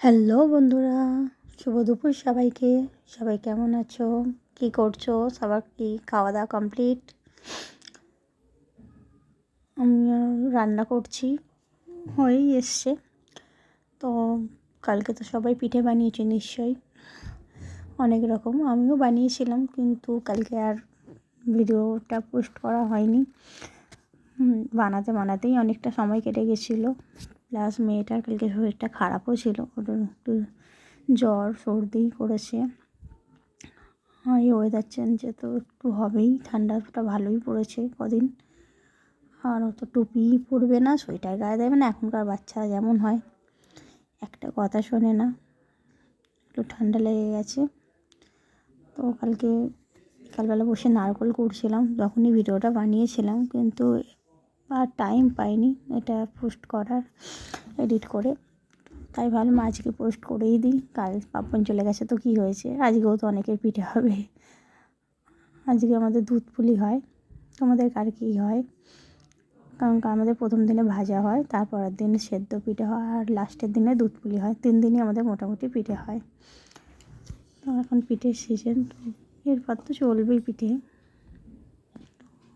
Hello বন্ধুরা, শুভ দুপুর সবাইকে। সবাই কেমন আছো? কি করছ? সবার কি খাওয়া দাওয়া কমপ্লিট আমি রান্না করছি, হয়েই এসছে। তো কালকে তো সবাই পিঠে বানিয়েছে নিশ্চয়ই, অনেক রকম। আমিও বানিয়েছিলাম, কিন্তু কালকে আর ভিডিওটা পোস্ট করা হয়নি। বানাতে বানাতেই অনেকটা সময় কেটে গেছিল। প্লাস মেয়েটার কালকে শরীরটা খারাপও ছিল ওটা একটু জ্বর, সর্দি করেছে। এই ওয়েদার চেঞ্জে তো একটু হবেই ঠান্ডাটা ভালোই পড়েছে কদিন। আর অত টুপি পরবে না, সোয়েটার গায়ে দেবে না, এখনকার বাচ্চারা যেমন হয়। একটা কথা শোনে না, একটু ঠান্ডা লেগে গেছে। তো কালকে বিকালবেলা বসে নারকল করছিলাম, যখনই ভিডিওটা বানিয়েছিলাম, কিন্তু আর টাইম পাইনি এটা পোস্ট করার এডিট করে। তাই ভাবলাম আজকে পোস্ট করেই দিই, কাল পাপন চলে গেছে তো কী হয়েছে? আজকেও তো অনেকের পিঠে হবে। আজকে আমাদের দুধ পুলি হয়, তোমাদের কার কী হয়? কারণ আমাদের প্রথম দিনে ভাজা হয়, তারপরের দিন সেদ্ধ পিঠে হয়, আর লাস্টের দিনে দুধ পুলি হয়। তিন দিনই আমাদের মোটামুটি পিঠে হয়। তো এখন পিঠের সিজন এরপর তো চলবেই পিঠে।